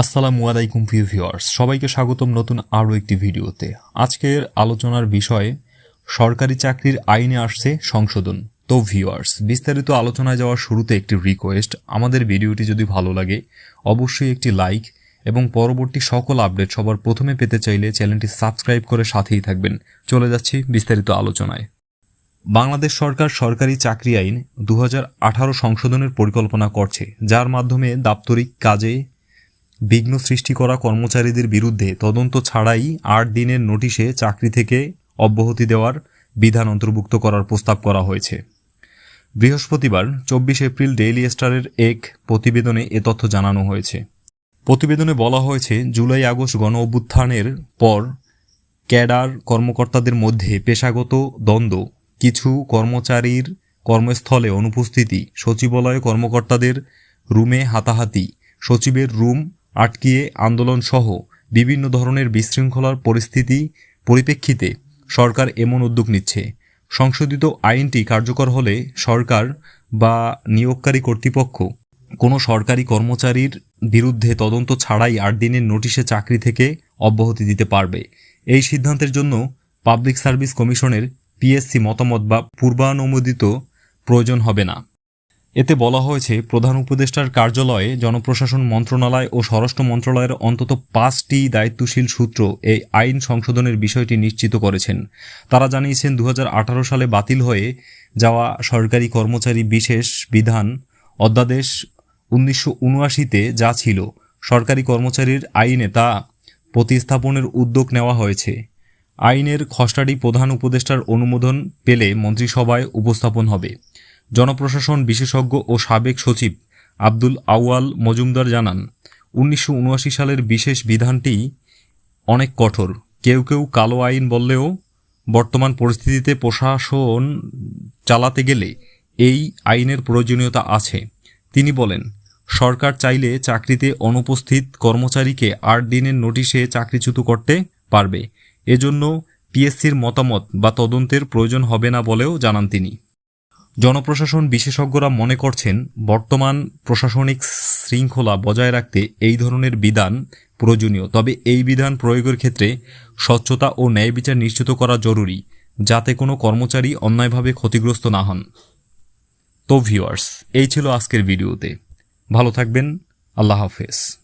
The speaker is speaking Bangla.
আসসালামু আলাইকুম, প্রিয় ভিউয়ার্স। সবাইকে স্বাগতম নতুন আরও একটি ভিডিওতে। আজকের আলোচনার বিষয়, সরকারি চাকরির আইনে আসছে সংশোধন। তো ভিউয়ার্স, বিস্তারিত আলোচনায় যাওয়ার শুরুতে একটি রিকোয়েস্ট আমাদের ভিডিওটি যদি ভালো লাগে, অবশ্যই একটি লাইক এবং পরবর্তী সকল আপডেট সবার প্রথমে পেতে চাইলে চ্যানেলটি সাবস্ক্রাইব করে সাথেই থাকবেন। চলে যাচ্ছি বিস্তারিত আলোচনায়। বাংলাদেশ সরকার সরকারি চাকরি আইন দু হাজার আঠারো সংশোধনের পরিকল্পনা করছে, যার মাধ্যমে দাপ্তরিক কাজে বিঘ্ন সৃষ্টি করা কর্মচারীদের বিরুদ্ধে তদন্ত ছাড়াই আট দিনের নোটিশে চাকরি থেকে অব্যাহতি দেওয়ার বিধান অন্তর্ভুক্ত করার প্রস্তাব করা হয়েছে। বৃহস্পতিবার, চব্বিশ এপ্রিল ডেইলি স্টারের এক প্রতিবেদনে এ তথ্য জানানো হয়েছে। প্রতিবেদনে বলা হয়েছে, জুলাই আগস্ট গণ অভ্যুত্থানের পর ক্যাডার কর্মকর্তাদের মধ্যে পেশাগত দ্বন্দ্ব, কিছু কর্মচারীর কর্মস্থলে অনুপস্থিতি, সচিবালয় কর্মকর্তাদের রুমে হাতাহাতি, সচিবের রুম আটকিয়ে আন্দোলন সহ বিভিন্ন ধরনের বিশৃঙ্খলার পরিস্থিতি পরিপ্রেক্ষিতে সরকার এমন উদ্যোগ নিচ্ছে। সংশোধিত আইনটি কার্যকর হলে সরকার বা নিয়োগকারী কর্তৃপক্ষ কোনো সরকারি কর্মচারীর বিরুদ্ধে তদন্ত ছাড়াই আট দিনের নোটিশে চাকরি থেকে অব্যাহতি দিতে পারবে। এই সিদ্ধান্তের জন্য পাবলিক সার্ভিস কমিশনের পিএসসি মতামত বা পূর্বানুমোদিত প্রয়োজন হবে না। এতে বলা হয়েছে, প্রধান উপদেষ্টার কার্যালয়ে জনপ্রশাসন মন্ত্রণালয় ও স্বরাষ্ট্র মন্ত্রণালয়ের অন্তত পাঁচটি দায়িত্বশীল সূত্র এই আইন সংশোধনের বিষয়টি নিশ্চিত করেছেন। তারা জানিয়েছেন দু হাজার আঠারো সালে বাতিল হয়ে যাওয়া সরকারি কর্মচারী বিশেষ বিধান অধ্যাদেশ উনিশশো উনআশিতে যা ছিল সরকারি কর্মচারীর আইনে তা প্রতিস্থাপনের উদ্যোগ নেওয়া হয়েছে। আইনের খসড়াটি প্রধান উপদেষ্টার অনুমোদন পেলে মন্ত্রিসভায় উপস্থাপন হবে। জনপ্রশাসন বিশেষজ্ঞ ও সাবেক সচিব আব্দুল আউয়াল মজুমদার জানান, উনিশশো উনআশি সালের বিশেষ বিধানটি অনেক কঠোর। কেউ কেউ কালো আইন বললেও বর্তমান পরিস্থিতিতে প্রশাসন চালাতে গেলে এই আইনের প্রয়োজনীয়তা আছে। তিনি বলেন, সরকার চাইলে চাকরিতে অনুপস্থিত কর্মচারীকে আট দিনের নোটিশে চাকরিচ্যুত করতে পারবে। এজন্য পিএসসির মতামত বা তদন্তের প্রয়োজন হবে না বলেও জানান তিনি। জনপ্রশাসন বিশেষজ্ঞরা মনে করছেন, বর্তমান প্রশাসনিক শৃঙ্খলা বজায় রাখতে এই ধরনের বিধান প্রয়োজনীয়। তবে এই বিধান প্রয়োগের ক্ষেত্রে স্বচ্ছতা ও ন্যায় বিচার নিশ্চিত করা জরুরি, যাতে কোনো কর্মচারী অন্যায়ভাবে ক্ষতিগ্রস্ত না হন। তো ভিউয়ার্স, এই ছিল আজকের ভিডিওতে। ভালো থাকবেন, আল্লাহ হাফেজ।